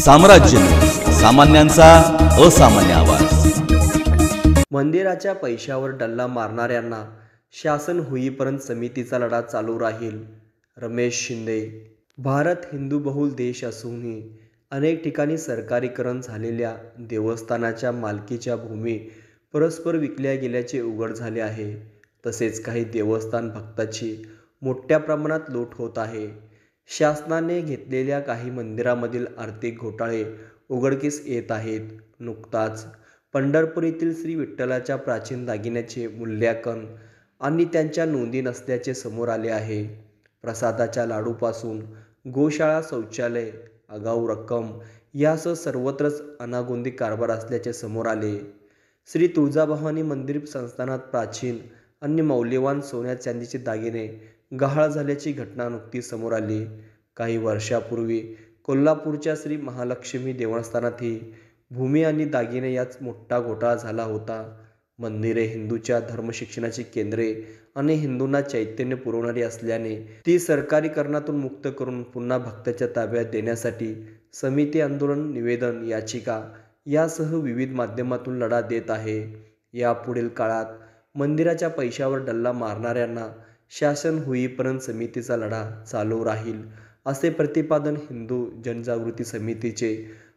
साम्राज्य. सामान्यांचा असामान्य आवाज. मंदिराच्या पैशावर डल्ला मारणाऱ्यांना शासन होईपर्यंत समितीचा लढा चालू राहील. रमेश शिंदे. भारत हिंदू बहुल देश असूनही अनेक ठिकाणी सरकारीकरण झालेल्या देवस्थानाच्या मालकीच्या भूमी परस्पर विकल्या गेल्याचे उघड झाले आहे. तसेच काही देवस्थान भक्ताची मोठ्या प्रमाणात लूट होत आहे. शासनाने घेतलेल्या काही मंदिरामधील आर्थिक घोटाळे उघडकीस येत आहेत. नुकताच पंढरपूर येथील श्री विठ्ठलाच्या प्राचीन दागिन्याचे मूल्यांकन आणि त्यांच्या नोंदी नसल्याचे समोर आले आहे. प्रसादाच्या लाडूपासून गोशाळा शौचालय आगाऊ रक्कम यासह सर्वत्रच अनागोंदी कारभार असल्याचे समोर आले. श्री तुळजाभवानी मंदिर संस्थानात प्राचीन आणि मौल्यवान सोन्या चांदीचे दागिने गहाळ झाल्याची घटना नुकती समोर आली. काही वर्षापूर्वी कोल्हापूरच्या श्री महालक्ष्मी देवस्थानातही भूमी आणि दागिने याच मोठा घोटाळा झाला होता. मंदिरे हिंदूच्या धर्मशिक्षणाची केंद्रे आणि हिंदूंना चैतन्य पुरवणारी असल्याने ती सरकारीकरणातून मुक्त करून पुन्हा भक्ताच्या ताब्यात देण्यासाठी समिती आंदोलन निवेदन याचिका यासह विविध माध्यमातून लढा देत आहे. यापुढील काळात मंदिराच्या पैशावर डल्ला मारणाऱ्यांना शासन होईपर्यंत समितीचा लढा चालू राहील असे प्रतिपादन हिंदू जनजागृती समितीचे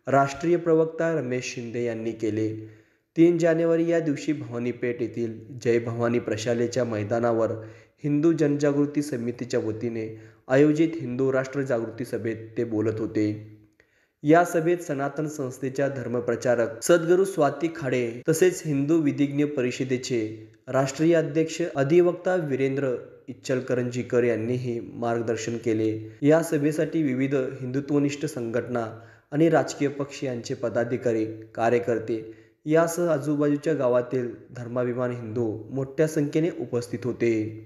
राष्ट्रीय प्रवक्ता रमेश शिंदे यांनी केले. तीन जानेवारी या दिवशी भवानीपेठ येथील जय भवानी प्रशालेच्या मैदानावर हिंदू जनजागृती समितीच्या वतीने आयोजित हिंदू राष्ट्र जागृती सभेत ते बोलत होते. या सभेत सनातन संस्थेच्या धर्मप्रचारक सद्गुरू स्वाती खाडे तसेच हिंदू विधिज्ञ परिषदेचे राष्ट्रीय अध्यक्ष अधिवक्ता वीरेंद्र इच्चलकरंजीकर यांनीही मार्गदर्शन केले. या सभेसाठी विविध हिंदुत्वनिष्ठ संघटना आणि राजकीय पक्ष यांचे पदाधिकारी कार्यकर्ते यासह आजूबाजूच्या गावातील धर्माभिमान हिंदू मोठ्या संख्येने उपस्थित होते.